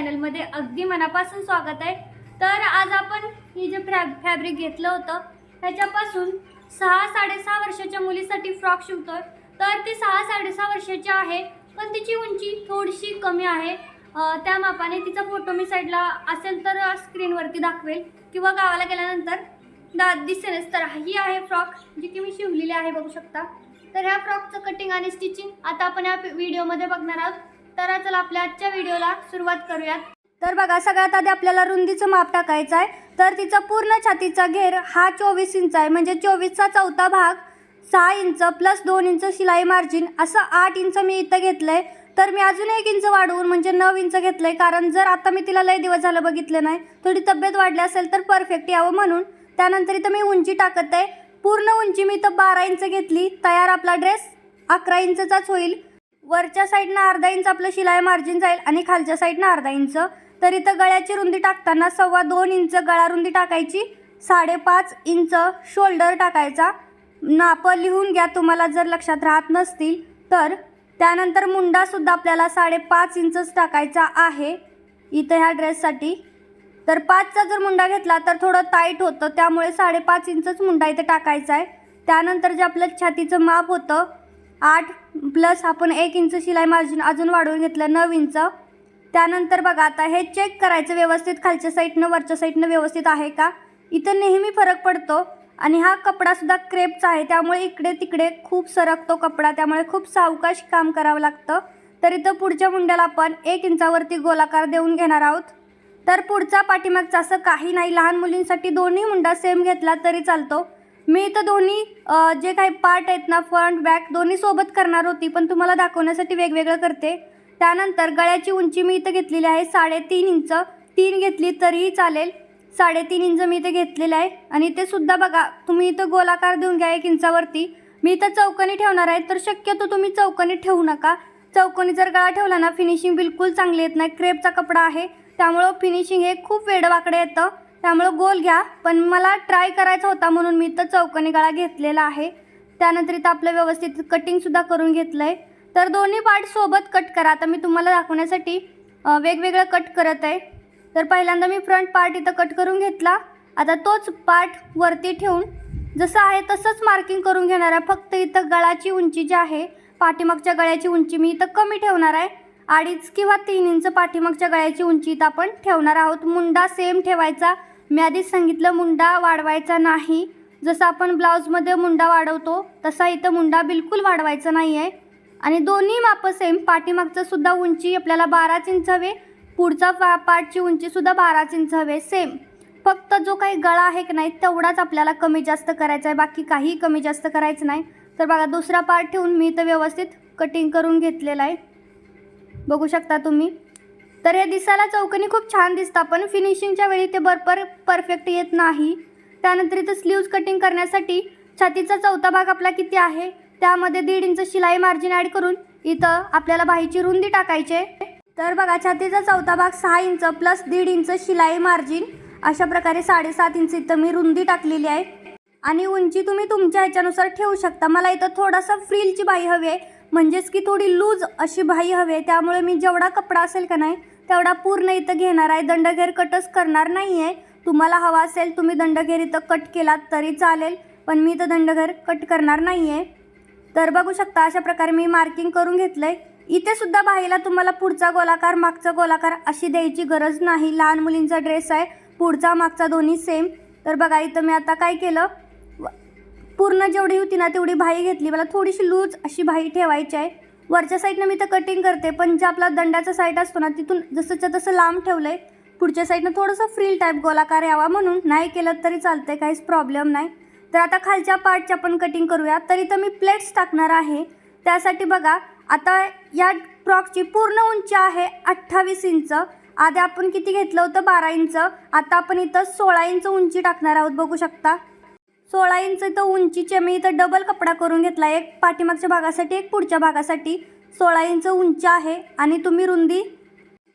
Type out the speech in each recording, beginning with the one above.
चॅनलमध्ये अगदी मनापासून स्वागत आहे. तर आज आपण हे जे फॅब फॅब्रिक घेतलं होतं ह्याच्यापासून सहा साडेसहा वर्षाच्या मुलीसाठी फ्रॉक शिवतो आहे तर ती सहा साडेसहा वर्षाची आहे पण तिची उंची थोडीशी कमी आहे. त्या मापाने तिचा फोटो मी साईडला असेल तर स्क्रीनवरती दाखवेल. किंवा गावाला गेल्यानंतर दा दिसेलच. तर ही आहे फ्रॉक जी की मी शिवलेली आहे बघू शकता. तर ह्या फ्रॉकचं कटिंग आणि स्टिचिंग आता आपण या व्हिडिओमध्ये बघणार आहोत. तर चला आपल्या आजच्या व्हिडिओला सुरुवात करूयात. तर बघा सगळ्यात आधी आपल्याला रुंदीचं माप टाकायचं आहे. तर तिचा पूर्ण छातीचा घेर हा चोवीस इंच आहे. म्हणजे चोवीसचा चौथा भाग सहा इंच प्लस दोन इंच शिलाई मार्जिन असं आठ इंच मी इथं घेतलं आहे तर मी अजून एक इंच वाढवून म्हणजे नऊ इंच घेतलं आहे कारण जर आता मी तिला लय दिवस झालं बघितलं नाही थोडी तब्येत वाढली असेल तर परफेक्ट यावं म्हणून. त्यानंतर इथं मी उंची टाकत आहे पूर्ण उंची मी इथं बारा इंच घेतली. तयार आपला ड्रेस अकरा इंचचाच होईल. वरच्या साईडनं अर्धा इंच आपलं शिलाई मार्जिन जाईल आणि खालच्या साईडनं अर्धा इंच. तर इथं गळ्याची रुंदी टाकताना सव्वा दोन इंच गळा रुंदी टाकायची साडेपाच इंच शोल्डर टाकायचा. नाप लिहून घ्या तुम्हाला जर लक्षात राहत नसतील तर. त्यानंतर मुंडासुद्धा आपल्याला साडेपाच इंचच टाकायचा आहे इथं ह्या ड्रेससाठी तर पाचचा जर मुंडा घेतला तर थोडं टाईट होतं त्यामुळे साडेपाच इंचच मुंडा इथे टाकायचा आहे. त्यानंतर जे आपलं छातीचं माप होतं आठ प्लस आपण एक इंच शिलाई मार्जिन अजून वाढवून घेतलं नऊ इंच. त्यानंतर बघा आता हे चेक करायचं व्यवस्थित खालच्या साईडनं वरच्या साईडनं व्यवस्थित आहे का? इथं नेहमी फरक पडतो आणि हा कपडासुद्धा क्रेपचा आहे त्यामुळे इकडे तिकडे खूप सरकतो कपडा त्यामुळे खूप सावकाश काम करावं लागतं. तर इथं पुढच्या मुंड्याला आपण एक इंचावरती गोलाकार देऊन घेणार आहोत. तर पुढचा पाठीमागचा असं काही नाही लहान मुलींसाठी दोन्ही मुंडा सेम घेतला तरी चालतो. मी इथं दोन्ही जे काही पार्ट आहेत ना फ्रंट बॅक दोन्ही सोबत करणार होती पण तुम्हाला दाखवण्यासाठी वेगवेगळं करते. त्यानंतर गळ्याची उंची मी इथं घेतलेली आहे साडेतीन इंच. तीन घेतली तरीही चालेल. साडेतीन इंच मी इथे घेतलेलं आहे. आणि ते सुद्धा बघा तुम्ही इथं गोलाकार देऊन घ्या एक इंचावरती. मी इथं चौकनी ठेवणार आहे तर शक्यतो तुम्ही चौकनी ठेवू नका. चौकणी जर गळा ठेवला ना फिनिशिंग बिलकुल चांगली येत नाही. क्रेपचा कपडा आहे त्यामुळं फिनिशिंग हे खूप वेडवाकडे येतं. त्यामुळं गोल घ्या पण मला ट्राय करायचा होता म्हणून मी इथं चौकनी गळा घेतलेला आहे. त्यानंतर इथं आपलं व्यवस्थित कटिंगसुद्धा करून घेतलं आहे तर दोन्ही पार्ट सोबत कट करा. आता मी तुम्हाला दाखवण्यासाठी वेगवेगळं कट करत आहे. तर पहिल्यांदा मी फ्रंट पार्ट इथं कट करून घेतला. आता तोच पार्ट वरती ठेवून जसं आहे तसंच मार्किंग करून घेणार आहे. फक्त इथं गळाची उंची जी आहे पाठीमागच्या गळ्याची उंची मी इथं कमी ठेवणार आहे. अडीच किंवा तीन इंच पाठीमागच्या गळ्याची उंची इथं आपण ठेवणार आहोत. मुंडा सेम ठेवायचा. मी आधीच सांगितलं मुंडा वाढवायचा नाही. जसं आपण ब्लाऊजमध्ये मुंडा वाढवतो तसा इथं मुंडा बिलकुल वाढवायचा नाही आहे आणि दोन्ही मापं सेम पाठीमागचं सुद्धा उंची आपल्याला बाराच इंच हवे. पुढचा पा पार्टची उंचीसुद्धा बाराच इंच हवे सेम फक्त जो काही गळा आहे की नाही तेवढाच आपल्याला कमी जास्त करायचा आहे. बाकी काही कमी जास्त करायचं नाही. तर बघा दुसरा पार्ट ठेवून मी इथं व्यवस्थित कटिंग करून घेतलेला आहे. बघू शकता तुम्ही. तर हे दिसायला चौकनी खूप छान दिसतं पण फिनिशिंगच्या वेळी ते बरोबर परफेक्ट येत नाही. त्यानंतर इथं स्लीव्ज कटिंग करण्यासाठी छातीचा चौथा भाग आपला किती आहे? त्यामध्ये दीड इंच शिलाई मार्जिन ॲड करून इथं आपल्याला बाहीची रुंदी टाकायची आहे. तर बघा छातीचा चौथा भाग सहा इंच प्लस दीड इंच शिलाई मार्जिन अशा प्रकारे साडेसात इंच इथं मी रुंदी टाकलेली आहे. आणि उंची तुम्ही तुमच्या ह्याच्यानुसार ठेवू शकता. मला इथं थोडासा फ्रीलची बाई हवी आहे. म्हणजेच की थोडी लूज अशी बाई हवी आहे. त्यामुळे मी जेवढा कपडा असेल का नाही तेवढा पूर्ण इथं घेणार आहे. दंडघेर कटच करणार नाही आहे तुम्हाला हवा असेल तुम्ही दंडघेर इथं कट केलात तरी चालेल पण मी इथं दंडघेर कट करणार नाही आहे तर बघू शकता अशा प्रकारे मी मार्किंग करून घेतलं आहे इथे सुद्धा बाईला तुम्हाला पुढचा गोलाकार मागचा गोलाकार अशी द्यायची गरज नाही. लहान मुलींचा ड्रेस आहे पुढचा मागचा दोन्ही सेम तर बघा इथं मी आता काय केलं? व- पूर्ण जेवढी होती ना तेवढी भाई घेतली. मला थोडीशी लूज अशी भाई ठेवायची आहे. वरच्या साईडनं मी तर कटिंग करते पण जे आपला दंडाचा साईड असतो ना तिथून जसंच्या तसं लांब ठेवलं आहे पुढच्या साईडनं थोडंसं फ्रील टाईप गोलाकार यावा म्हणून. नाही केलं तरी चालतंय काहीच प्रॉब्लेम नाही. तर आता खालच्या पार्टच्या आपण कटिंग करूया. तर इथं मी प्लेट्स टाकणार आहे. त्यासाठी बघा आता या फ्रॉकची पूर्ण उंची आहे अठ्ठावीस इंच. आधी आपण किती घेतलं होतं? बारा इंच. आता आपण इथं सोळा इंच उंची टाकणार आहोत बघू शकता. सोळा इंच इथं उंचीचे मी इथं डबल कपडा करून घेतला. एक पाठीमागच्या भागासाठी एक पुढच्या भागासाठी. सोळा इंच उंच आहे. आणि तुम्ही रुंदी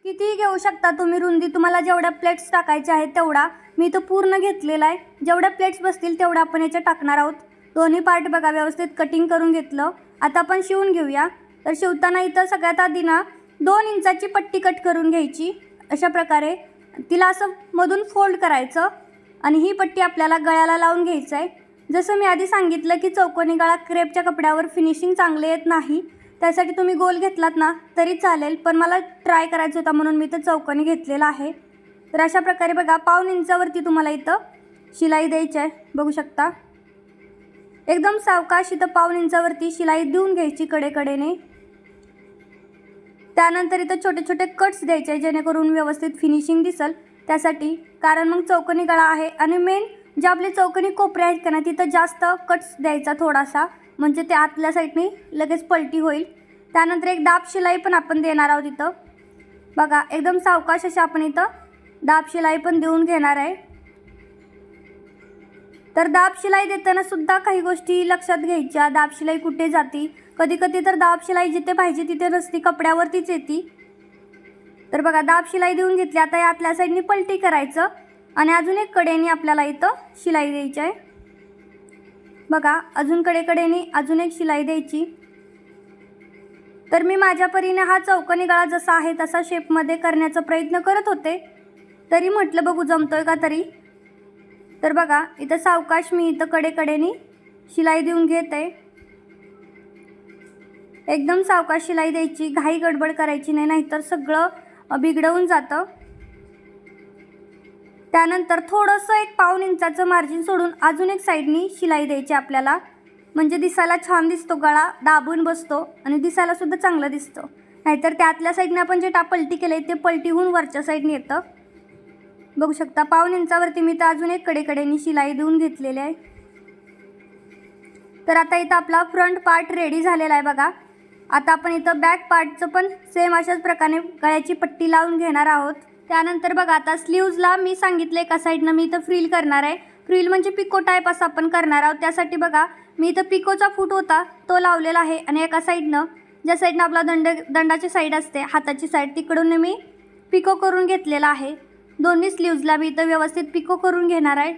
कितीही घेऊ शकता तुम्ही रुंदी. तुम्हाला जेवढ्या प्लेट्स टाकायच्या आहेत तेवढा मी इथं पूर्ण घेतलेला आहे. जेवढ्या प्लेट्स बसतील तेवढ्या आपण याच्या टाकणार आहोत. दोन्ही पार्ट बघा व्यवस्थित कटिंग करून घेतलं. आता आपण शिवून घेऊया. तर शिवताना इथं सगळ्यात आधी ना दोन इंचाची पट्टी कट करून घ्यायची. अशा प्रकारे तिला असं मधून फोल्ड करायचं. आणि ही पट्टी आपल्याला गळ्याला लावून घ्यायचं आहे. जसं मी आधी सांगितलं की चौकोनी गळा क्रेपच्या कपड्यावर फिनिशिंग चांगले येत नाही. त्यासाठी तुम्ही गोल घेतलात ना तरी चालेल पण मला ट्राय करायचं होता म्हणून मी तर चौकोनी घेतलेला आहे. तर अशा प्रकारे बघा पाऊन इंचावरती तुम्हाला इथं शिलाई द्यायची आहे. बघू शकता. एकदम सावकाश इथं पाऊन इंचावरती शिलाई देऊन घ्यायची कडेकडेने. त्यानंतर इथं छोटे छोटे कट्स द्यायचे जेणेकरून व्यवस्थित फिनिशिंग दिसल. त्यासाठी कारण मग चौकोनी गळा आहे. आणि मेन जे आपले चौकोनी कोपरे आहेत का ना तिथं जास्त कट्स द्यायचा थोडासा. म्हणजे ते आतल्या साईडने लगेच पलटी होईल. त्यानंतर एक दाब शिलाई पण आपण देणार आहोत इथं. बघा एकदम सावकाश अशी आपण इथं दाब शिलाई पण देऊन घेणार आहे. तर दाब शिलाई देताना सुद्धा काही गोष्टी लक्षात घ्यायच्या. दाब शिलाई कुठे जाती? कधी कधी तर दाब शिलाई जिथे पाहिजे तिथे नसती कपड्यावरतीच येते. तर बघा दाब शिलाई देऊन घेतली. आता या आतल्या साईडनी पलटी करायचं. आणि अजून एक कडेने आपल्याला इथं शिलाई द्यायची आहे. बघा अजून कडेकडेने अजून एक शिलाई द्यायची. तर मी माझ्या परीने हा चौकनी गळा जसा आहे तसा शेपमध्ये करण्याचा प्रयत्न करत होते. तरी म्हटलं बघू जमतोय का तरी? तर बघा इथं सावकाश मी इथं कडेकडेने शिलाई देऊन घेत. आहे एकदम सावकाश शिलाई द्यायची घाई गडबड करायची नाही नाहीतर सगळं बिघडवून जातं. त्यानंतर थोडंसं एक पाऊन इंचाचं मार्जिन सोडून अजून एक साईडनी शिलाई द्यायची आपल्याला. म्हणजे दिसायला छान दिसतो गळा दाबून बसतो आणि दिसायलासुद्धा चांगलं दिसतं. नाहीतर त्यातल्या साईडने आपण जे टा पलटी केलं आहे ते पलटी होऊन वरच्या साईडने येतं. बघू शकता पाऊन इंचावरती मी तर अजून एक कडेकडेनी शिलाई देऊन घेतलेली आहे. तर आता इथं आपला फ्रंट पार्ट रेडी झालेला आहे बघा. आता आपण इथं बॅक पार्टचं पण सेम अशाच प्रकारे गळ्याची पट्टी लावून घेणार आहोत. त्यानंतर बघा आता स्लीव्जला मी सांगितलं एका साईडनं मी इथं फ्रील करणार आहे. फ्रील म्हणजे पिको टाईप असं आपण करणार आहोत. त्यासाठी बघा मी इथं पिकोचा फूट होता तो लावलेला आहे. आणि एका साईडनं ज्या साईडनं आपला दंड दंडाची साईड असते हाताची साईड तिकडून मी पिको करून घेतलेला आहे. दोन्ही स्लीव्जला मी इथं व्यवस्थित पिको करून घेणार आहे.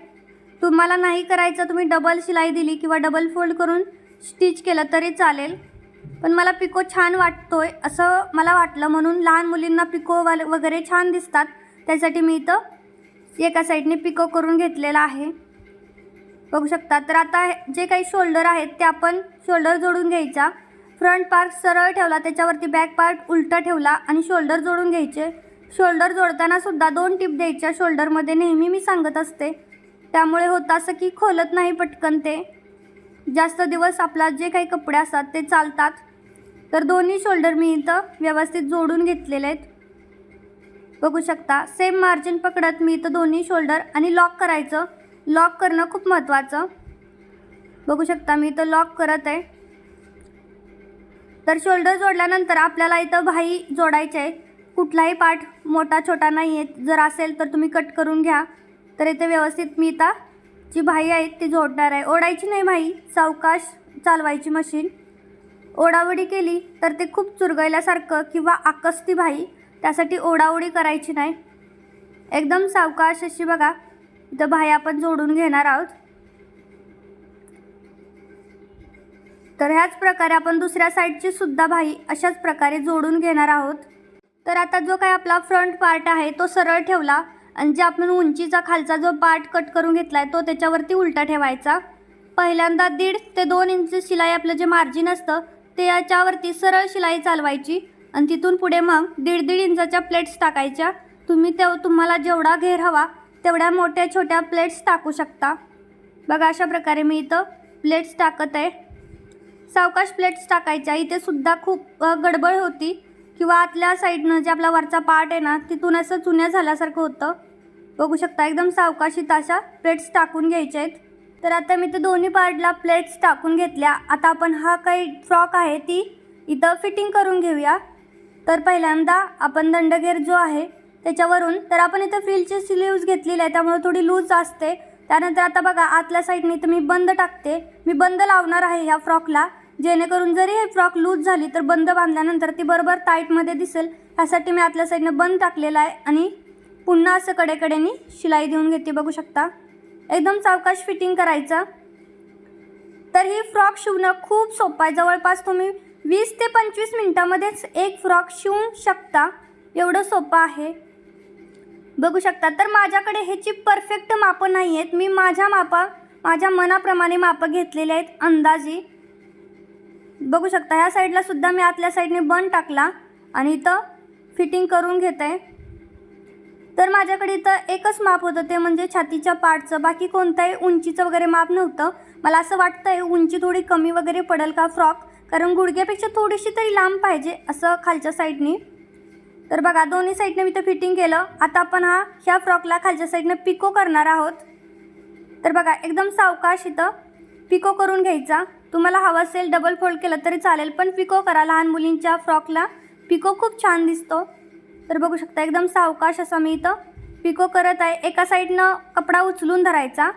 तुम्हाला नाही करायचं तुम्ही डबल शिलाई दिली किंवा डबल फोल्ड करून स्टिच केलं तरी चालेल. पण मला पिको छान वाटतोय असं मला वाटलं. म्हणून लहान मुलींना पिको वाल वगैरे छान दिसतात. त्यासाठी मी इथं एका साईडने पिको करून घेतलेला आहे. बघू शकता. तर आता जे काही शोल्डर आहेत ते आपण शोल्डर जोडून घ्यायचा. फ्रंट पार्ट सरळ ठेवला त्याच्यावरती बॅक पार्ट उलटा ठेवला आणि शोल्डर जोडून घ्यायचे. शोल्डर जोडताना सुद्धा दोन टिप द्यायच्या शोल्डरमध्ये नेहमी मी सांगत असते. त्यामुळे होतं असं की खोलत नाही पटकन ते. जास्त दिवस आपला जे काही कपडे असतात ते चालतात. तर दोन्ही शोल्डर मी इथं व्यवस्थित जोडून घेतलेले आहेत. बघू शकता सेम मार्जिन पकडत मी इथं दोन्ही शोल्डर आणि लॉक करायचं. लॉक करणं खूप महत्त्वाचं बघू शकता मी इथं लॉक करत आहे. तर शोल्डर जोडल्यानंतर आपल्याला इथं भाई जोडायचे आहे कुठलाही पार्ट मोठा छोटा नाही आहे जर असेल तर तुम्ही कट करून घ्या. तर इथे व्यवस्थित मी इथं जी भाई आहेत ती जोडणार आहे. ओढायची नाही भाई. सावकाश चालवायची मशीन ओढावडी केली तर ते खूप चुरगायल्यासारखं किंवा आकस्ती भाई. त्यासाठी ओढाओढी करायची नाही. एकदम सावकाश अशी बघा. इथं भाई आपण जोडून घेणार आहोत. तर ह्याच प्रकारे आपण दुसऱ्या साईडची सुद्धा भाई अशाच प्रकारे जोडून घेणार आहोत. तर आता जो काही आपला फ्रंट पार्ट आहे तो सरळ ठेवला. आणि जे आपण उंचीचा खालचा जो पार्ट कट करून घेतला आहे तो त्याच्यावरती उलटा ठेवायचा. पहिल्यांदा दीड ते दोन इंच शिलाई आपलं जे मार्जिन असतं ते याच्यावरती सरळ शिलाई चालवायची आणि तिथून पुढे मग दीड दीड इंचाच्या प्लेट्स टाकायच्या. तुम्ही तेव तुम्हाला जेवढा घेर हवा तेवढ्या मोठ्या छोट्या प्लेट्स टाकू शकता. बघा अशा प्रकारे मी इथं प्लेट्स टाकत आहे. सावकाश प्लेट्स टाकायच्या. इथे सुद्धा खूप गडबड होती. किंवा आतल्या साईडनं जे आपला वरचा पार्ट आहे ना तिथून असं चुन्या झाल्यासारखं होतं. बघू शकता एकदम सावकाशी अशा प्लेट्स टाकून घ्यायच्या आहेत. तर आता मी ते दोन्ही पार्टला प्लेट्स टाकून घेतल्या. आता आपण हा काही फ्रॉक आहे ती इथं फिटिंग करून घेऊया. तर पहिल्यांदा आपण दंडगेर जो आहे त्याच्यावरून तर आपण इथं फ्रिलचे स्लीव्ज घेतलेले आहे त्यामुळे थोडी लूज असते. त्यानंतर आता बघा आतल्या साईडने इथं मी बंद टाकते. मी बंद लावणार आहे ह्या फ्रॉकला. जेणेकरून जरी हे फ्रॉक लूज झाली तर बंद बांधल्यानंतर ती बरोबर टाईटमध्ये दिसेल. ह्यासाठी मी आतल्या साईडनं बंद टाकलेला आहे आणि पुन्हा असं कडेकडेनी शिलाई देऊन घेते बघू शकता. एकदम सावकाश फिटिंग करायचा. तर ही फ्रॉक शिवणं खूप सोपं आहे. जवळपास तुम्ही वीस ते पंचवीस मिनटामध्येच एक फ्रॉक शिवू शकता. एवढं सोपं आहे. बघू शकता. तर माझ्याकडे ह्याची परफेक्ट मापं नाही आहेत. मी माझ्या मापा माझ्या मनाप्रमाणे मापं घेतलेले आहेत अंदाजी. बघू शकता. ह्या साईडला सुद्धा मी आतल्या साईडने बन टाकला आणि इथं फिटिंग करून घेत. आहे तर माझ्याकडे तर एकच माप होतं ते म्हणजे छातीच्या पाठचं. बाकी कोणताही उंचीचं वगैरे माप नव्हतं. मला असं वाटतं आहे उंची थोडी कमी वगैरे पडेल का फ्रॉक? कारण गुडघ्यापेक्षा थोडीशी तरी लांब पाहिजे असं खालच्या साईडनी. तर बघा दोन्ही साईडने मी तर फिटिंग केलं. आता आपण हा ह्या फ्रॉकला खालच्या साईडनं पिको करणार आहोत. तर बघा एकदम सावकाश इथं पिको करून घ्यायचा. तुम्हाला हवं असेल डबल फोल्ड केलं तरी चालेल पण पिको करा. लहान मुलींच्या फ्रॉकला पिको खूप छान दिसतो. तर बघू शकता एकदम सावकाश असा मी इथं पिको करत आहे. एका साईडनं कपडा उचलून धरायचा.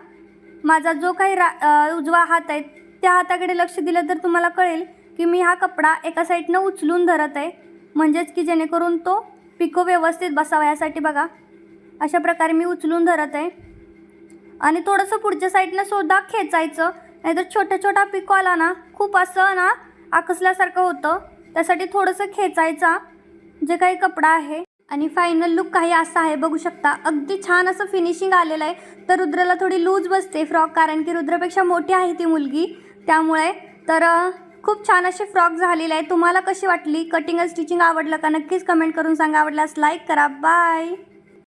माझा जो काही रा उजवा हात आहे त्या हाताकडे लक्ष दिलं तर तुम्हाला कळेल की मी हा कपडा एका साईडनं उचलून धरत आहे. म्हणजेच की जेणेकरून तो पिको व्यवस्थित बसावा यासाठी बघा. अशा प्रकारे मी उचलून धरत आहे. आणि थोडंसं पुढच्या साईडनं सुद्धा खेचायचं. नाहीतर छोटा छोटा पिको आला ना खूप असं ना आकसल्यासारखं होतं. त्यासाठी थोडंसं खेचायचा. जे काही कपडा आहे आणि फायनल लुक काही असा आहे बघू शकता. अगदी छान असं फिनिशिंग आलेलं आहे. तर रुद्राला थोडी लूज बसते फ्रॉक कारण की रुद्रापेक्षा मोठी आहे ती मुलगी. त्यामुळे तर खूप छान असे फ्रॉक झालेले आहे तुम्हाला कशी वाटली? कटिंग स्टिचिंग आवडलं का? नक्कीच कमेंट करून सांगा. आवडल्यास लाईक करा. बाय